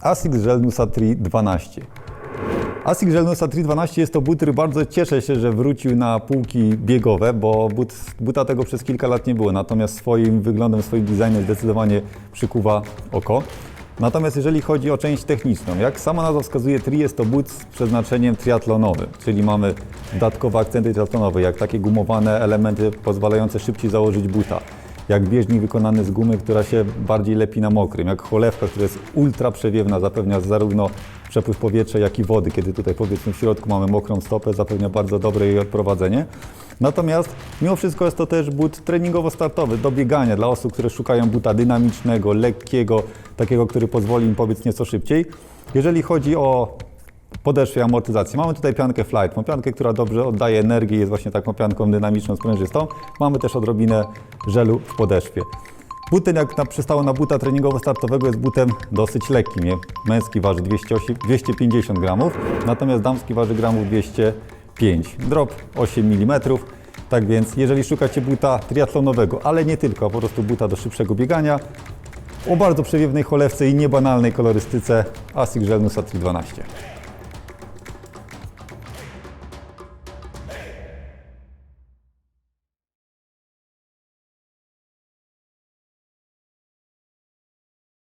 Asics Gel Nusa Tri 12. Asics Gel Nusa Tri 12 jest to but, który bardzo cieszę się, że wrócił na półki biegowe, bo but, buta tego przez kilka lat nie było, natomiast swoim wyglądem, swoim designem zdecydowanie przykuwa oko. Natomiast jeżeli chodzi o część techniczną, jak sama nazwa wskazuje, tri jest to but z przeznaczeniem triatlonowym, czyli mamy dodatkowe akcenty triatlonowe, jak takie gumowane elementy pozwalające szybciej założyć buta, jak bieżnik wykonany z gumy, która się bardziej lepi na mokrym, jak cholewka, która jest ultra przewiewna, zapewnia zarówno przepływ powietrza, jak i wody, kiedy tutaj powiedzmy w środku mamy mokrą stopę, zapewnia bardzo dobre jej odprowadzenie. Natomiast mimo wszystko jest to też but treningowo-startowy do biegania dla osób, które szukają buta dynamicznego, lekkiego, takiego, który pozwoli im pobiec nieco szybciej. Jeżeli chodzi o podeszwie amortyzacji. Mamy tutaj piankę Flight, piankę, która dobrze oddaje energię, jest właśnie taką pianką dynamiczną, sprężystą. Mamy też odrobinę żelu w podeszwie. But ten, jak na, przystało na buta treningowo-startowego, jest butem dosyć lekkim. Nie? Męski waży 208, 250 gramów, natomiast damski waży gramów 205. Drop 8 mm. Tak więc, jeżeli szukacie buta triatlonowego, ale nie tylko, po prostu buta do szybszego biegania, o bardzo przewiewnej cholewce i niebanalnej kolorystyce, Asics Gel Nusa 12. Hey!